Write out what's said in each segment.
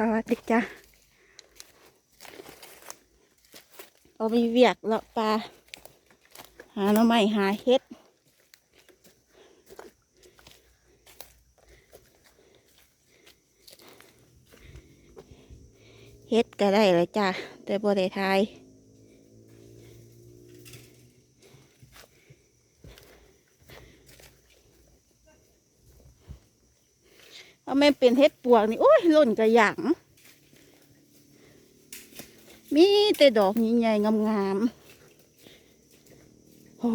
สวัสดีจ้ะเอาไปเวียกเลาะปลา หาหน่อไม้หาเห็ดเฮ็ดก็ได้เลยจ้ะ แต่บ่ได้ทาย เอา แม่เป็นเฮ็ดปวกนี่โอ้ยล่นกระหยังมีแต่ดอกใหญ่ๆงามๆโอ้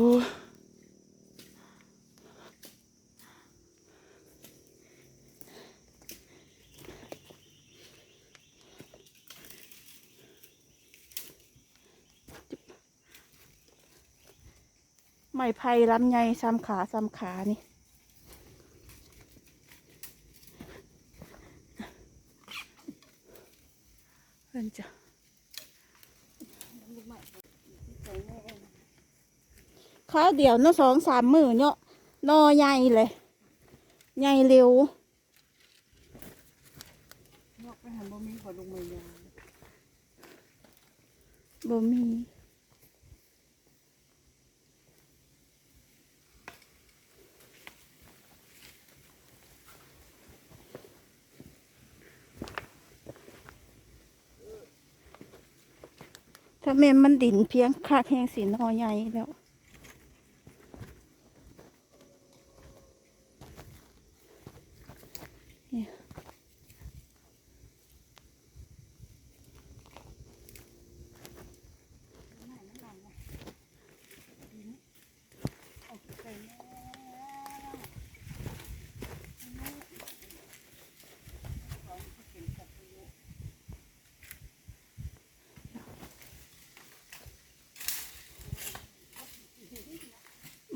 ไม้ไผ่ลำไยซ้ำขาซ้ำขานี่ เพิ่นจะข้าวเดียวเนาะสองสามมือเนาะนอใหญ่เลย ใหญ่เร็วนอกไปหันบ่มีขอลงมือยางบ่มี ถ้าแม่มันดินเพียงคากแห้งสีนอใหญ่แล้ว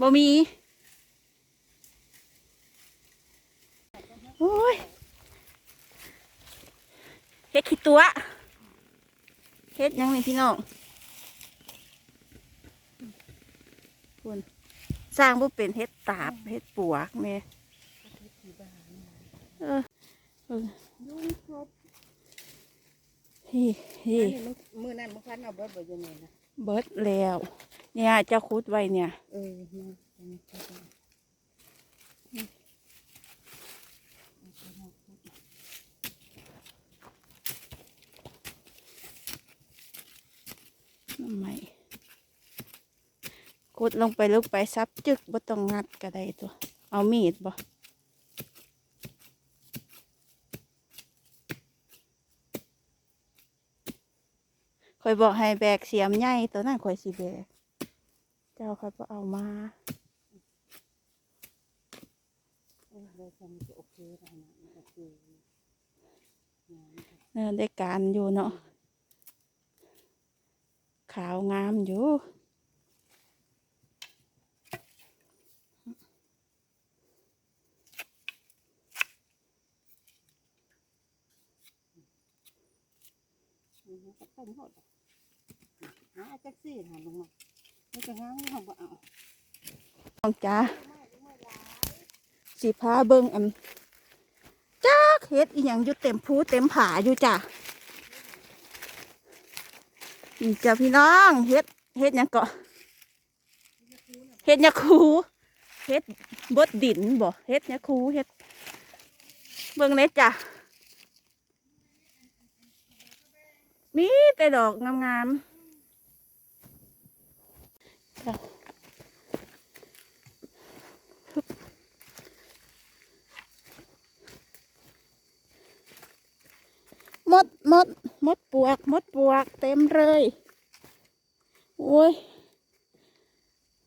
บ่มีโอ้ยเฮ็ดขี้ตัวเฮ็ดยังนี่พี่น้องคุณสร้างบ่เป็นเฮ็ดตาบเฮ็ดปวกแม่เออเฮ้เฮ้มือนั่นมันคันเอาเบิดบ่อยู่นี่นะเบิดแล้ว เนี่ยเจะคุดไว้เนี่ย เออมาอันนี้ก็ได้ทำไมกดลงไปลึกไปซับจึกบ่ต้องงัดก็ได้ตัว เอามีดบ่คอยบอกให้แบกเสียมใหญ่ตัวนั้นคอยสิแบก เจ้าคอยบ่เอามาเอาทำจะโอเคแล้วนะมันโอเคงานก็เออได้การอยู่เนาะขาวงามอยู่อือฮึก็ต้มหมดหาจักซี่หาลงมา น้องจ้าสีผ้าเบิ่งอันจ้าเฮ็ดอีหยังอยู่เต็มภูเต็มผาอยู่จ้ะนี่จ้ะพี่น้องเฮ็ดเฮ็ดยังเกาะเฮ็ดยาคูเฮ็ดบดดินบ่เฮ็ดยาคูเฮ็ดเบิ่งเลยจ้ะมีแต่ดอกงามๆ จ้ะมดมดมดปวก มดปวก เต็มเลย โอ้ย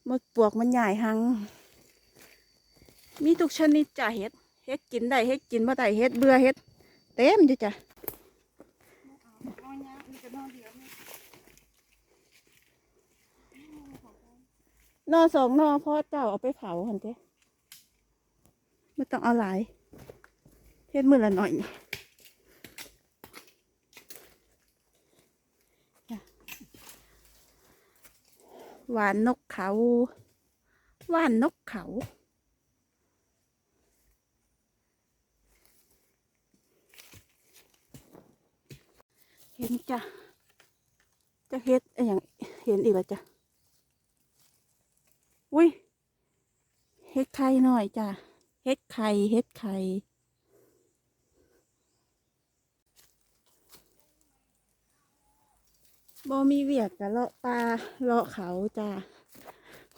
มดปวกมันใหญ่หัง มีทุกชนิดจ้ะเห็ด เห็ดกินได้ เห็ดกินบ่ได้ เห็ดเบื่อเห็ด เต็มจ้ะ เอายางนี่ก็นอนเดียวนี่ นอสองนอพ่อเจ้าเอาไปเผาหันเจ้ไม่ต้องเอาหลายเฮ็ดมือละหน่อยนี่จ้ะหวานนกเขาหวานนกเขาเห็นจ้ะจะเฮ็ดอะไรอย่างเห็นอีกแล้วจ้ะ อุ้ยเฮ็ดไข่หน่อยจ้ะเฮ็ดไข่เฮ็ดไข่บ่มีเวียกกะเลาะปลาเลาะเขาจ้ะ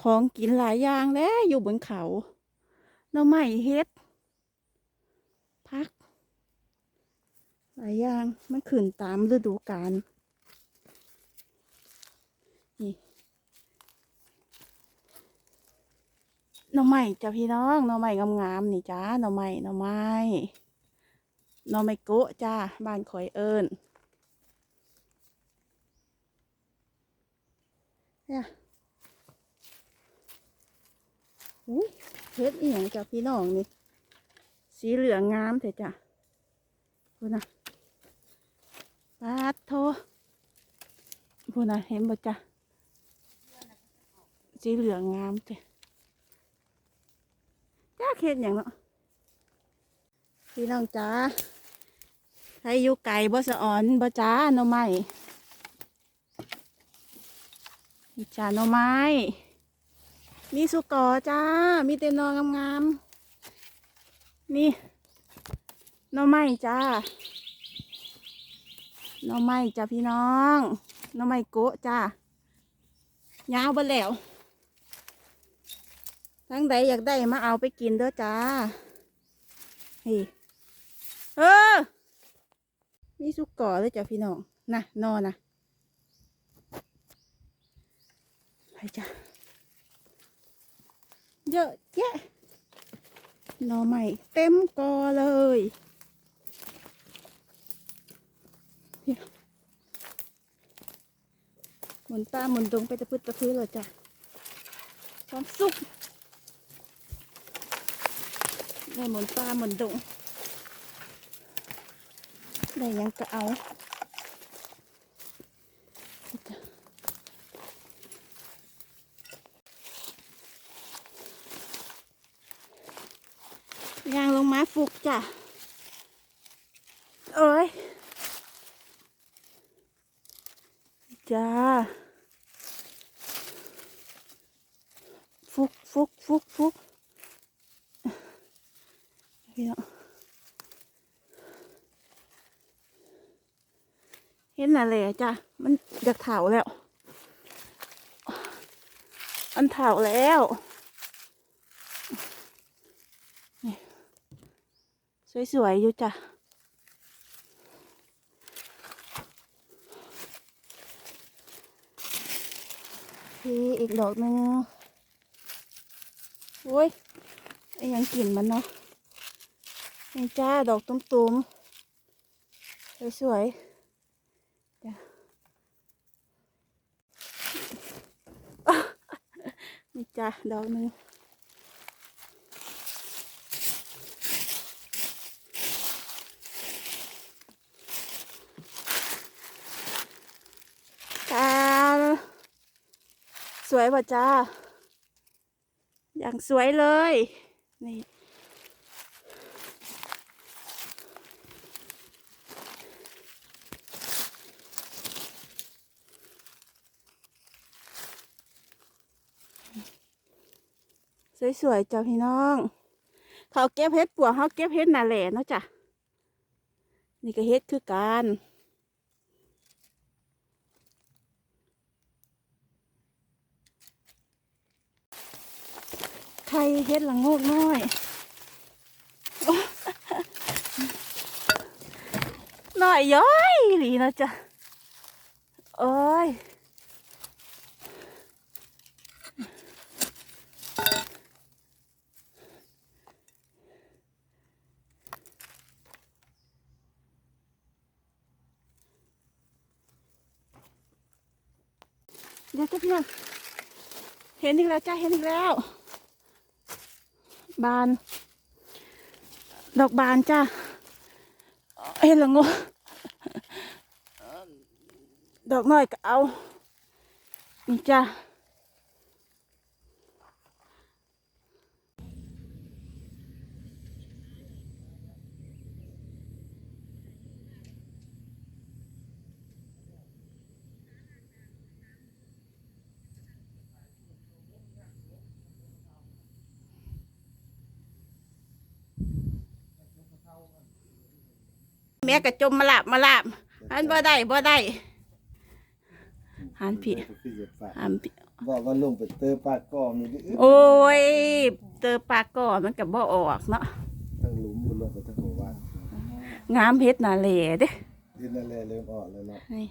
ของกินหลายอย่างแล้วอยู่บนเขาหน่อไม้เฮ็ด พัก หลายอย่างมันขึ้นตามฤดูกาลนี่ หน่อไม้จ้ะพี่น้องหน่อไม้งามๆนี่จ้าหน่อไม้หน่อไม้หน่อไม้โกะจ้าบ้านข่อยเอิญเนี่ยอุ้ยเฮ็ดอีหยังจ้ะพี่น้องนี่สีเหลืองงามเถอะจ้ะพูดนะปาดโทพูดนะเห็นบ่จ้ะสีเหลืองงามเถอะ จ้าเข็ดอย่างเนาะพี่น้องจ้าให้อยู่ไก่บ่สะอ่อนบ่จ้าหน่อไม้นี่จ้าหน่อไม้ มีสุกอจ้า มีเต็นนองงามๆ นี่หน่อไม้จ้าหน่อไม้จ้าพี่น้องหน่อไม้โกะจ้ายาวไปแล้ว ทั้งใดอยากได้มาเอาไปกินเด้อจ้าเฮ้ยเออ มีสุกก่อเลยจ้าพี่น้องนะนอนนะไปจ้าเยอะแยะหน่อใหม่เต็มกอเลยเหมุนตาหมุนดงไปตะพืดตะพื้นเลยจ้ะความสุข ได้หมุนตาหมุนดงได้ยังก็เอาจ้ะยางลงมาฟุกจ้ะ เอ้ย จ้า ฟุกฟุกฟุกฟุก พี่น้องเห็นอะไรจ้ะมันอยากเถาแล้ว อันเถาแล้วสวยๆอยู่จ้ะพี่อีกดอกหนึ่งโอ้ยไอ้ยังกลิ่นมันเนาะ นี่จ้า ดอกตุ้มๆ สวยๆจ้ะนี่จ้า ดอกหนึ่งจ้า สวยป่ะจ้า อย่างสวยเลย นี่ สวยๆจ้าพี่น้อง เขาเก็บเฮ็ดปัวเขาเก็บเฮ็ดนาแหล่เนาะจ้ะนี่ก็เฮ็ดคือกันไข่เฮ็ดหละโงกน้อยน่อยย้อยหลีนะจ๊ะโอ้ย จ้ะพี่น้องเห็นอีกแล้วจ้าเห็นอีกแล้ว บาน ดอกบานจ้าเห็นละงูดอกน้อยก็เอานี่จ้า ม่กระจมมาลาบมาลาบหันบ่ได้บ่ได้หันพี่คือจะปะหันพี่บอกว่าลงไปเตอปากก้อมีดิโอ้ยเจอปลาก่อมันก็บ่ออกเนาะทั้งหลุมบนลงไปทั้งหัววันงามเฮ็ดน่าแหล่เด้ดินอะไรเริ่มออกแล้วเนาะนี่